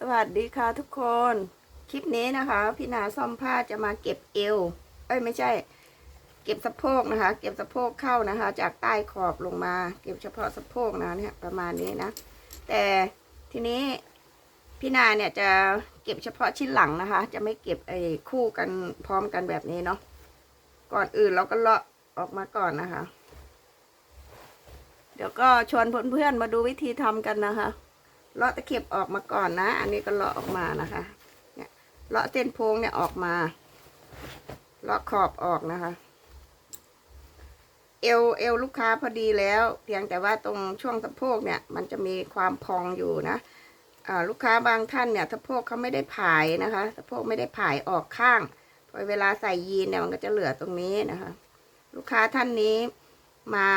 สวัสดีค่ะทุกคน คลิปนี้นะคะ พี่นาซ่อมผ้าจะมาเก็บเอว เอ้ยไม่ใช่ เก็บสะโพกนะคะ เก็บสะโพกเข้านะคะ จากใต้ขอบลงมา เก็บเฉพาะสะโพกนะเนี่ยประมาณนี้นะ แต่ทีนี้พี่นาเนี่ยจะเก็บเฉพาะชิ้นหลังนะคะ จะไม่เก็บไอ้คู่กันพร้อมกันแบบนี้เนาะ ก่อนอื่นเราก็เลาะออกมาก่อนนะคะ เดี๋ยวก็ชวนเพื่อนๆมาดูวิธีทำกันนะคะ เลาะตะเข็บออกมาก่อนนะ อันนี้ก็เลาะออกมานะคะ เนี่ยเลาะเส้นโพงเนี่ยออกมา เลาะขอบออกนะคะ เอวเอวลูกค้าพอดีแล้ว เพียงแต่ว่าตรงช่วงสะโพกเนี่ย มันจะมีความพองอยู่นะลูกค้าบางท่านเนี่ยสะโพกเขาไม่ได้ผายนะคะสะโพกไม่ได้ผายออกข้างพอเวลาใส่ยีนเนี่ยมันก็จะเหลือตรงนี้นะคะ ลูกค้าท่านนี้มา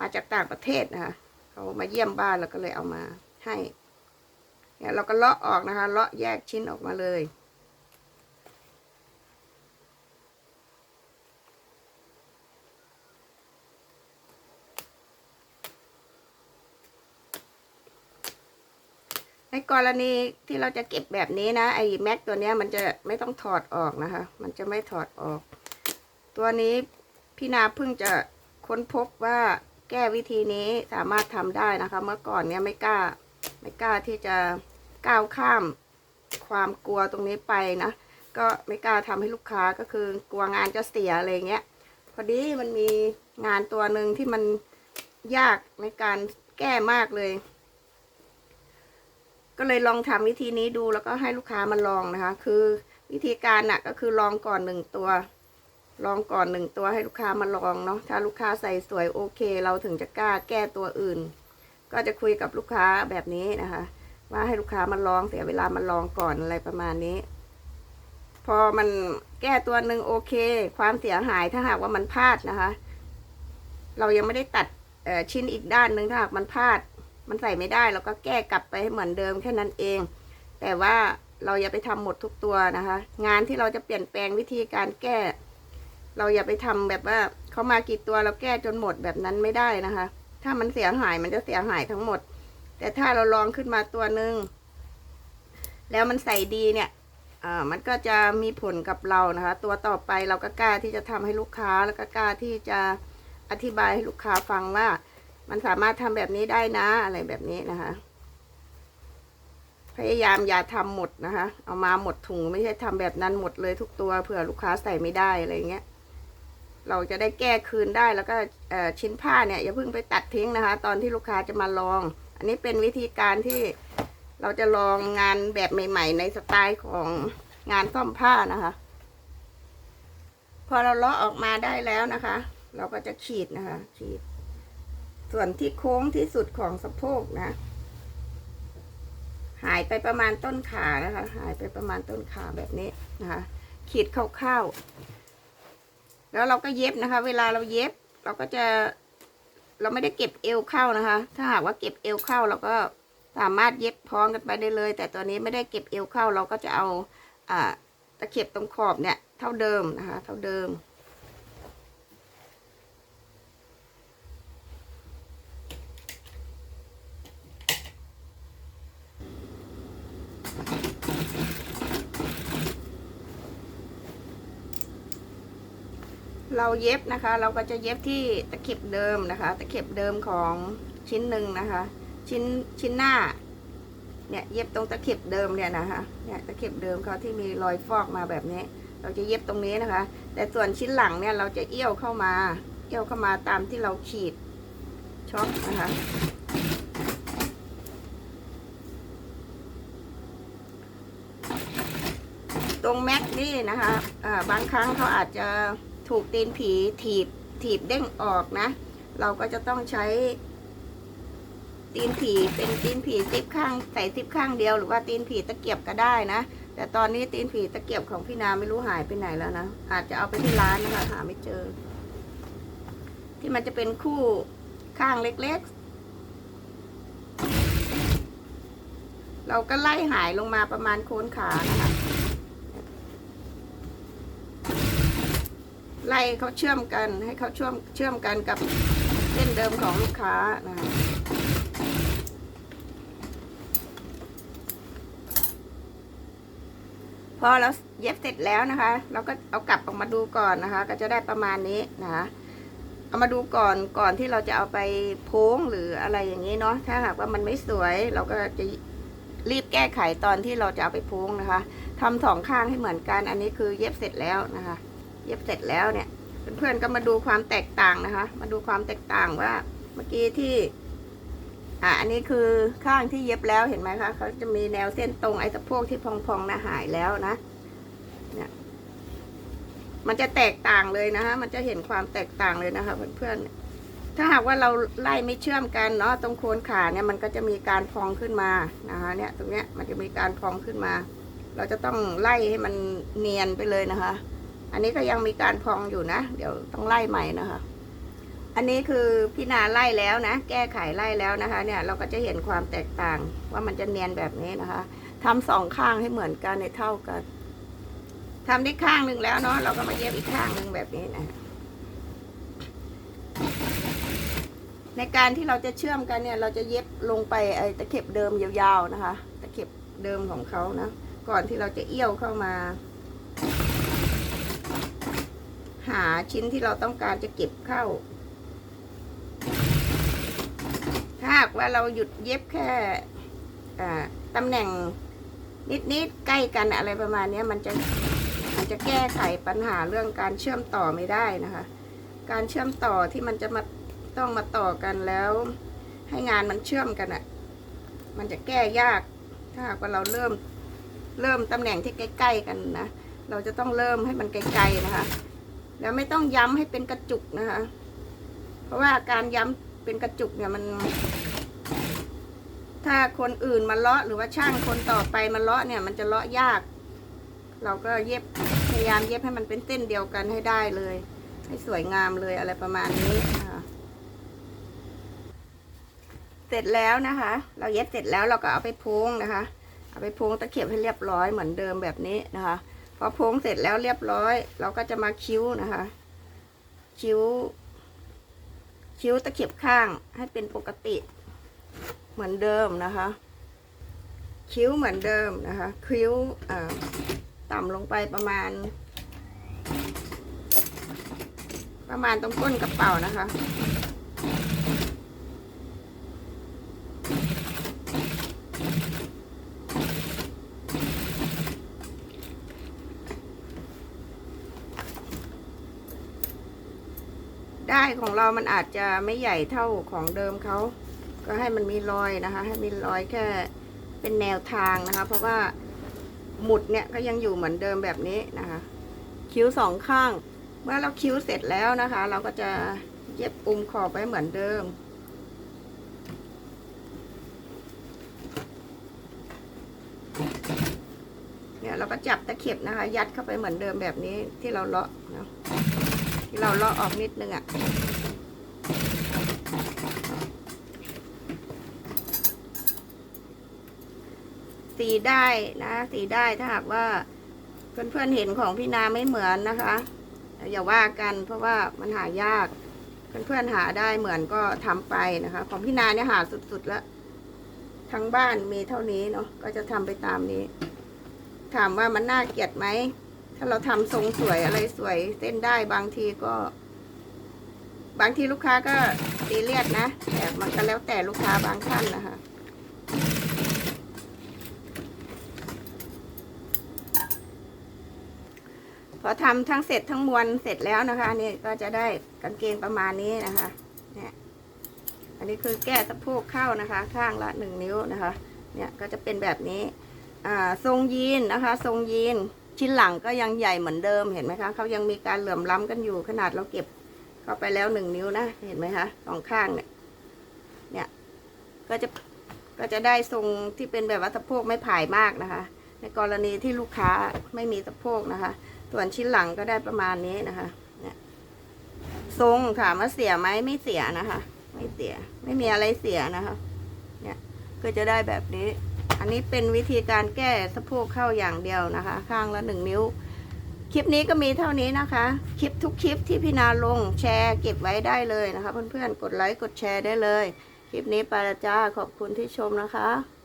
มาจากต่างประเทศนะคะ เขามาเยี่ยมบ้านแล้วก็เลยเอามาให้ เนี่ยเราก็เลาะออกนะคะ เลาะแยกชิ้นออกมาเลย ในกรณีที่เราจะเก็บแบบนี้นะ ไอ้แม็กตัวเนี้ยมันจะไม่ต้องถอดออกนะคะ มันจะไม่ถอดออก ตัวนี้พี่นาเพิ่งจะค้นพบว่า แก้วิธีนี้สามารถทำได้นะคะ เมื่อก่อนเนี้ยไม่กล้า ไม่กล้าที่จะก้าวข้ามความกลัวตรงนี้ไปนะ ก็ไม่กล้าทำให้ลูกค้าก็คือกลัวงานจะเสียอะไรเงี้ย พอดีมันมีงานตัวหนึ่งที่มันยากในการแก้มากเลย ก็เลยลองทำวิธีนี้ดูแล้วก็ให้ลูกค้ามาลองนะคะ คือวิธีการน่ะก็คือลองก่อนหนึ่งตัว ลองก่อนหนึ่งตัวให้ลูกค้ามาลองเนาะถ้าลูกค้าใส่สวยโอเค เราถึงจะกล้าแก้ตัวอื่น ก็จะคุยกับลูกค้าแบบนี้นะคะ ว่าให้ลูกค้ามาลองเสียเวลามาลองก่อนอะไรประมาณนี้ พอมันแก้ตัวหนึ่งโอเค ความเสียหายถ้าหากว่ามันพลาดนะคะ เรายังไม่ได้ตัดชิ้นอีกด้านหนึ่งถ้าหากมันพลาด มันใส่ไม่ได้เราก็แก้กลับไปให้เหมือนเดิมแค่นั้นเอง แต่ว่าเราอย่าไปทำหมดทุกตัวนะคะ งานที่เราจะเปลี่ยนแปลงวิธีการแก้ เราอย่าไปทำแบบว่าเขามากี่ตัวเราแก้จนหมดแบบนั้นไม่ได้นะคะ ถ้ามันเสียหายมันจะเสียหายทั้งหมด แต่ถ้าเราลองขึ้นมาตัวหนึ่งแล้วมันใส่ดีเนี่ยอ่ามันก็จะมีผลกับเรานะคะ ตัวต่อไปเราก็กล้าที่จะทำให้ลูกค้าแล้วก็กล้าที่จะอธิบายให้ลูกค้าฟังว่า มันสามารถทำแบบนี้ได้นะอะไรแบบนี้นะคะ พยายามอย่าทำหมดนะคะ เอามาหมดถุงไม่ใช่ทำแบบนั้นหมดเลยทุกตัวเผื่อลูกค้าใส่ไม่ได้อะไรเงี้ย เราจะได้แก้คืนได้แล้วก็ชิ้นผ้าเนี่ยอย่าเพิ่งไปตัดทิ้งนะคะ ตอนที่ลูกค้าจะมาลอง อันนี้เป็นวิธีการที่เราจะลองงานแบบใหม่ ๆ ในสไตล์ของงานซ่อมผ้านะคะ พอเราเลาะออกมาได้แล้วนะคะ เราก็จะขีดนะคะ ขีด ส่วนที่โค้งที่สุดของสะโพกนะ หายไปประมาณต้นขานะคะ หายไปประมาณต้นขาแบบนี้นะคะ ขีดคร่าวๆ แล้วเราก็เย็บนะคะ เวลาเราเย็บเราก็จะ เราไม่ได้เก็บเอวเข้านะคะ ถ้าหากว่าเก็บเอวเข้าเราก็สามารถเย็บพร้อมกันไปได้เลย แต่ตัวนี้ไม่ได้เก็บเอวเข้าเราก็จะเอาอ่าตะเข็บตรงขอบเนี่ย เท่าเดิมนะคะ เท่าเดิม เราเย็บนะคะ เราก็จะเย็บที่ตะเข็บเดิมนะคะ ตะเข็บเดิมของชิ้นหนึ่งนะคะ ชิ้นชิ้นหน้า เนี่ยเย็บตรงตะเข็บเดิมเนี่ยนะคะ เนี่ยตะเข็บเดิมเขาที่มีรอยฟอกมาแบบนี้ เราจะเย็บตรงนี้นะคะ แต่ส่วนชิ้นหลังเนี่ยเราจะเอี้ยวเข้ามา เอี้ยวเข้ามาตามที่เราขีดช็อปนะคะตรงแม็กนี่นะคะอ่าบางครั้งเขาอาจจะ ถูกตีนผีถีบถีบเด้งออกนะ เราก็จะต้องใช้ ตีนผีเป็นตีนผีซิปข้างใส่ซิปข้างเดียวหรือว่าตีนผีตะเกียบก็ได้นะ แต่ตอนนี้ตีนผีตะเกียบของพี่นาไม่รู้หายไปไหนแล้วนะอาจจะเอาไปที่ร้านนะคะหาไม่เจอ ที่มันจะเป็นคู่ข้างเล็กๆ เราก็ไล่หายลงมาประมาณโคนขานะคะ ไล่เขาเชื่อมกันให้เขาเชื่อมเชื่อมกันกับเส้นเดิมของลูกค้านะคะอเราเย็บเสร็จแล้วนะคะ เราก็เอากลับออกมาดูก่อนนะคะ ก็จะได้ประมาณนี้นะคะเอามาดูก่อนก่อนที่เราจะเอาไปโพ้งหรืออะไรอย่างนี้เนาะถ้าหากว่ามันไม่สวย เราก็จะรีบแก้ไขตอนที่เราจะเอาไปโพ้งนะคะทำสองข้างให้เหมือนกัน อันนี้คือเย็บเสร็จแล้วนะคะ เย็บเสร็จแล้วเนี่ย เพื่อนๆก็มาดูความแตกต่างนะคะ มาดูความแตกต่างว่า เมื่อกี้ที่ อะอันนี้คือข้างที่เย็บแล้วเห็นไหมคะเขาจะมีแนวเส้นตรงไอ้สะโพกที่พองๆนะหายแล้วนะเนี่ยมันจะแตกต่างเลยนะคะ มันจะเห็นความแตกต่างเลยนะคะ เพื่อนๆถ้าหากว่าเราไล่ไม่เชื่อมกันเนาะตรงโคนขาเนี่ยมันก็จะมีการพองขึ้นมานะคะเนี่ย ตรงเนี้ยมันจะมีการพองขึ้นมา เราจะต้องไล่ให้มันเนียนไปเลยนะคะ อันนี้ก็ยังมีการพองอยู่นะ เดี๋ยวต้องไล่ใหม่นะคะ อันนี้คือพี่นาไล่แล้วนะ แก้ไขไล่แล้วนะคะ เนี่ยเราก็จะเห็นความแตกต่างว่ามันจะเนียนแบบนี้นะคะทำสองข้างให้เหมือนกันในเท่ากันทำได้ข้างหนึ่งแล้วเนาะเราก็มาเย็บอีกข้างหนึ่งแบบนี้นะในการที่เราจะเชื่อมกันเนี่ย เราจะเย็บลงไปไอ้ตะเข็บเดิมยาวๆนะคะ ตะเข็บเดิมของเขานะ ก่อนที่เราจะเอี้ยวเข้ามา หาชิ้นที่เราต้องการจะเก็บเข้า ถ้าหากว่าเราหยุดเย็บแค่ตำแหน่งนิดๆใกล้กันอะไรประมาณนี้มันจะมันจะแก้ไขปัญหาเรื่องการเชื่อมต่อไม่ได้นะคะ การเชื่อมต่อที่มันจะมาต้องมาต่อกันแล้ว ให้งานมันเชื่อมกันอะ่ะ มันจะแก้ยาก ถ้าหากว่าเราเริ่มเริ่มตำแหน่งที่ใกล้ ๆ กันนะ เราจะต้องเริ่มให้มันไกลๆนะคะ แล้วไม่ต้องย้ำให้เป็นกระจุกนะคะ เพราะว่าการย้ำเป็นกระจุกเนี่ยมัน ถ้าคนอื่นมาเลาะหรือว่าช่างคนต่อไปมาเลาะเนี่ย มันจะเลาะยาก เราก็เย็บพยายามเย็บให้มันเป็นเส้นเดียวกันให้ได้เลย ให้สวยงามเลยอะไรประมาณนี้นะคะเสร็จแล้วนะคะ เราเย็บเสร็จแล้วเราก็เอาไปพ้งนะคะ เอาไปพ้งตะเข็บให้เรียบร้อยเหมือนเดิมแบบนี้นะคะ พอโพงเสร็จแล้วเรียบร้อย เราก็จะมาคิ้วนะคะ คิ้ว คิ้วตะเข็บข้างให้เป็นปกติ เหมือนเดิมนะคะ คิ้วเหมือนเดิมนะคะ คิ้วต่ำลงไปประมาณ ประมาณตรงก้นกระเป๋านะคะ ได้ของเรามันอาจจะไม่ใหญ่เท่าของเดิมเขา ก็ให้มันมีรอยนะคะ ให้มีรอยแค่เป็นแนวทางนะคะ เพราะว่าหมุดเนี่ยก็ยังอยู่เหมือนเดิมแบบนี้นะคะ คิ้วสองข้าง เมื่อเราคิ้วเสร็จแล้วนะคะ เราก็จะเย็บปุ่มขอบไว้เหมือนเดิมเนี่ยเราก็จับตะเข็บนะคะ ยัดเข้าไปเหมือนเดิมแบบนี้ที่เราเลาะเนาะ ที่เราเลาะออกนิดนึงอะ่ะสีได้นะ สีได้ถ้าหากว่าเพื่อนๆเห็นของพี่นาไม่เหมือนนะคะอย่าว่ากันเพราะว่ามันหายาก เพื่อนๆหาได้เหมือนก็ทำไปนะคะ ของพี่นาเนี่ยหาสุดๆแล้วทั้งบ้านมีเท่านี้เนาะก็จะทำไปตามนี้ ถามว่ามันน่าเกลียดไหม ถ้าเราทำทรงสวยอะไรสวยเส้นได้บางทีก็ บางทีลูกค้าก็ตีเลียดนะแต่มันก็แล้วแต่ลูกค้าบางท่านนะคะพอทำทั้งเสร็จทั้งมวลเสร็จแล้วนะคะนี่ก็จะได้กางเกงประมาณนี้นะคะเนี่ยอันนี้คือแก้สะโพกเข้านะคะ ข้างละหนึ่งนิ้วนะคะ เนี่ยก็จะเป็นแบบนี้ อ่าทรงยีนนะคะ ทรงยีน ชิ้นหลังก็ยังใหญ่เหมือนเดิมเห็นไหมคะเขายังมีการเหลื่อมล้ำกันอยู่ขนาดเราเก็บเข้าไปแล้วหนึ่งนิ้วนะเห็นไหมคะสองข้างเนี่ยเนี่ยก็จะก็จะได้ทรงที่เป็นแบบว่าสะโพกไม่ผายมากนะคะ ในกรณีที่ลูกค้าไม่มีสะโพกนะคะ ส่วนชิ้นหลังก็ได้ประมาณนี้นะคะเนี่ยทรงถามว่าเสียไหมไม่เสียนะคะ ไม่เสียไม่มีอะไรเสียนะคะ เนี่ยก็จะได้แบบนี้ อันนี้เป็นวิธีการแก้สะโพกเข้าอย่างเดียวนะคะ ข้างละหนึ่งนิ้ว คลิปนี้ก็มีเท่านี้นะคะ คลิปทุกคลิปที่พี่นาลงแชร์เก็บไว้ได้เลยนะคะ เพื่อนๆ กดไลค์กดแชร์ได้เลย คลิปนี้ไปละจ้าขอบคุณที่ชมนะคะ